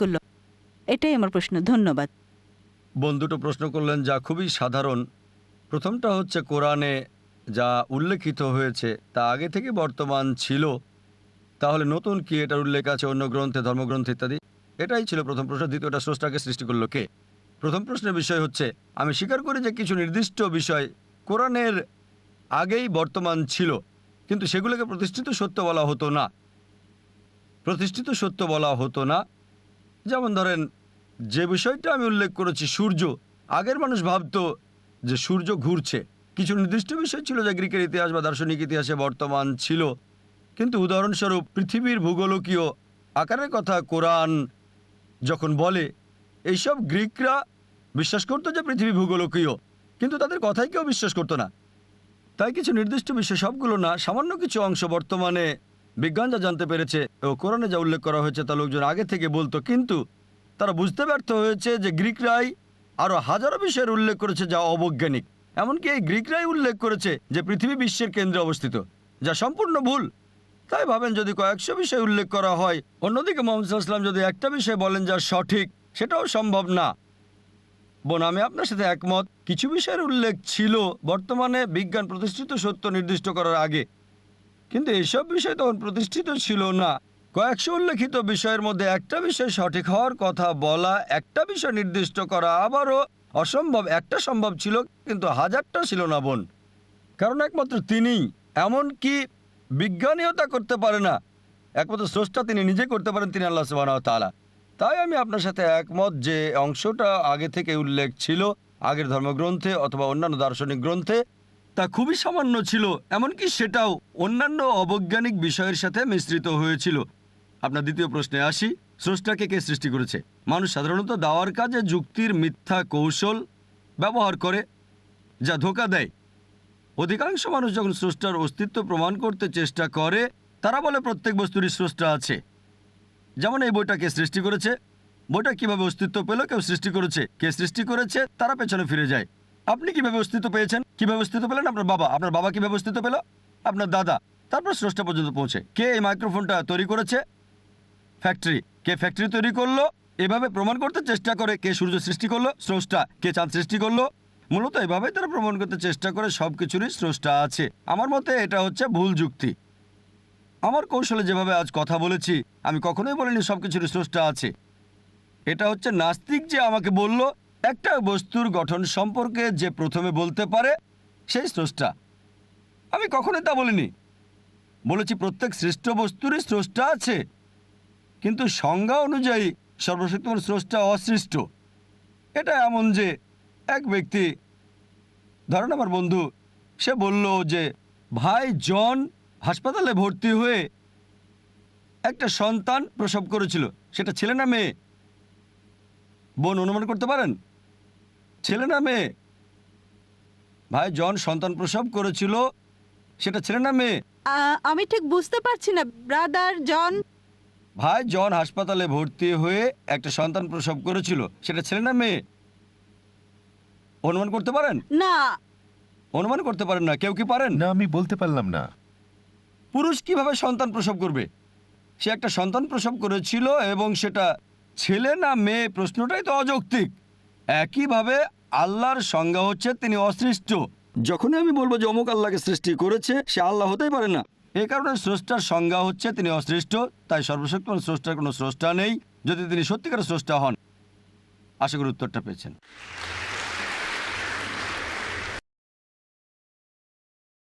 করল। এটাই আমার প্রশ্ন, ধন্যবাদ। বোন দুটো প্রশ্ন করলেন, যা খুবই সাধারণ। প্রথমটা হচ্ছে, কোরআনে যা উল্লেখিত হয়েছে, তা আগে থেকে বর্তমান ছিল। তাহলে নতুন কি এটার উল্লেখ আছে, অন্য গ্রন্থে, ধর্মগ্রন্থ ইত্যাদি? এটাই ছিল প্রথম প্রশ্ন, দ্বিতীয়টা স্রষ্টাকে সৃষ্টি করল কে? প্রথম প্রশ্নের বিষয় হচ্ছে, আমি স্বীকার করি যে কিছু নির্দিষ্ট বিষয় কোরআনের আগেই বর্তমান ছিল, কিন্তু সেগুলোকে প্রতিষ্ঠিত সত্য বলা হতো না। প্রতিষ্ঠিত সত্য বলা হতো না যেমন ধরেন, যে বিষয়টা আমি উল্লেখ করেছি, সূর্য। আগের মানুষ ভাবতো যে সূর্য ঘুরছে। কিছু নির্দিষ্ট বিষয় ছিল যা গ্রিকের ইতিহাস বা দার্শনিক ইতিহাসে বর্তমান ছিল। কিন্তু উদাহরণস্বরূপ পৃথিবীর ভূগোলকীয় আকারের কথা কোরআন যখন বলে, এইসব গ্রিকরা বিশ্বাস করতো যে পৃথিবী ভূগোলকীয়, কিন্তু তাদের কথাই কেউ বিশ্বাস করতো না। তাই কিছু নির্দিষ্ট বিষয়, সবগুলো না, সামান্য কিছু অংশ বর্তমানে বিজ্ঞান যা জানতে পেরেছে ও কোরআনে যা উল্লেখ করা হয়েছে তা লোকজন আগে থেকে বলতো, কিন্তু তারা বুঝতে ব্যর্থ হয়েছে যে গ্রিকরাই আরও হাজারো বিষয়ের উল্লেখ করেছে যা অবৈজ্ঞানিক। এমনকি এই গ্রিকরাই উল্লেখ করেছে যে পৃথিবী বিশ্বের কেন্দ্রে অবস্থিত, যা সম্পূর্ণ ভুল। তাই ভাবেন যদি কয়েকশো বিষয় উল্লেখ করা হয়, অন্যদিকে মোহাম্মদ যদি একটা বিষয় বলেন যা সঠিক, সেটাও সম্ভব না। বোন, আমি আপনার সাথে একমত, কিছু বিষয়ের উল্লেখ ছিল বর্তমানে বিজ্ঞান প্রতিষ্ঠিত সত্য নির্দিষ্ট করার আগে। কিন্তু এসব বিষয় তখন প্রতিষ্ঠিত ছিল না। কয়েকশো উল্লেখিত বিষয়ের মধ্যে একটা বিষয় সঠিক হওয়ার কথা বলা, একটা বিষয় নির্দিষ্ট করা আবারও অসম্ভব, একটা সম্ভব ছিল কিন্তু হাজারটা ছিল না বোন। কারণ একমাত্র তিনিই, এমনকি বিজ্ঞানীও তা করতে পারে না। একমাত্র স্রষ্টা তিনি নিজে করতে পারেন, তিনি আল্লাহ সুবাহ তালা তাই আমি আপনার সাথে একমত যে অংশটা আগে থেকে উল্লেখ ছিল, আগের ধর্মগ্রন্থে অথবা অন্যান্য দার্শনিক গ্রন্থে। তা খুবই সামান্য ছিল, এমনকি সেটাও অন্যান্য অবৈজ্ঞানিক বিষয়ের সাথে মিশ্রিত হয়েছিল। আপনার দ্বিতীয় প্রশ্নে আসি। স্রষ্টাকে কে সৃষ্টি করেছে? মানুষ সাধারণত দাওয়ার কাজে যুক্তির মিথ্যা কৌশল ব্যবহার করে, যা ধোকা দেয়। অধিকাংশ মানুষ যখন স্রষ্টার অস্তিত্ব প্রমাণ করতে চেষ্টা করে, তারা বলে প্রত্যেক বস্তুরই স্রষ্টা আছে। যেমন এই বইটা কে সৃষ্টি করেছে? বইটা কীভাবে অস্তিত্ব পেল, কেউ সৃষ্টি করেছে? কে সৃষ্টি করেছে? তারা পেছনে ফিরে যায়। আপনি কীভাবে অস্তিত্ব পেয়েছেন? কীভাবে অস্তিত্ব পেলেন? আপনার বাবা। আপনার বাবা কীভাবে অস্তিত্ব পেল? আপনার দাদা। তারপর স্রষ্টা পর্যন্ত পৌঁছে। কে এই মাইক্রোফোনটা তৈরি করেছে? ফ্যাক্টরি কে ফ্যাক্টরি তৈরি করল? এভাবে প্রমাণ করতে চেষ্টা করে কে সূর্য সৃষ্টি করল? স্রষ্টা। কে চাঁদ সৃষ্টি করল? মূলত এভাবেই তারা প্রমাণ করতে চেষ্টা করে সব কিছুরই স্রষ্টা আছে। আমার মতে এটা হচ্ছে ভুল যুক্তি। আমার কৌশলে যেভাবে আজ কথা বলেছি, আমি কখনোই বলিনি সব কিছুরই স্রষ্টা আছে। এটা হচ্ছে নাস্তিক যে আমাকে বলল একটা বস্তুর গঠন সম্পর্কে যে প্রথমে বলতে পারে, সেই স্রষ্টা। আমি কখনোই তা বলিনি। বলেছি প্রত্যেক সৃষ্ট বস্তুরই স্রষ্টা আছে, কিন্তু সংজ্ঞা অনুযায়ী সর্বশক্তিমান স্রষ্টা অসৃষ্ট। এটা এমন যে এক ব্যক্তি, ধরেন আমার বন্ধু, সে বলল যে, ভাই, জন হাসপাতালে ভর্তি হয়ে একটা সন্তান প্রসব করেছিল। সেটা ছেলে না মেয়ে? বোন অনুমান করতে পারেন? ছেলে না মেয়ে? ভাই জন সন্তান প্রসব করেছিল সেটা ছেলে না মেয়ে? আহ, আমি ঠিক বুঝতে পারছি না ব্রাদার জন। ভাই জন হাসপাতালে ভর্তি হয়ে একটা সন্তান প্রসব করেছিল সেটা ছেলে না মেয়ে? অনুমান করতে পারেন? না। অনুমান করতে পারেন না কেউ কি পারেন? না আমি বলতে পারলাম না। পুরুষ কীভাবে সন্তান প্রসব করবে? সে একটা সন্তান প্রসব করেছিল এবং সেটা ছেলে না মেয়ে প্রশ্নটাই তো অযৌক্তিক। একইভাবে আল্লাহর সংজ্ঞা হচ্ছে তিনি অসৃষ্ট। যখনই আমি বলব যে অমুক আল্লাহকে সৃষ্টি করেছে, সে আল্লাহ হতেই পারে না। এ কারণে স্রষ্টার সংজ্ঞা হচ্ছে তিনি অসৃষ্ট, তাই সর্বশক্তিমান স্রষ্টার কোনো স্রষ্টা নেই, যদি তিনি সত্যিকার স্রষ্টা হন। আশা করি উত্তরটা পেয়েছেন।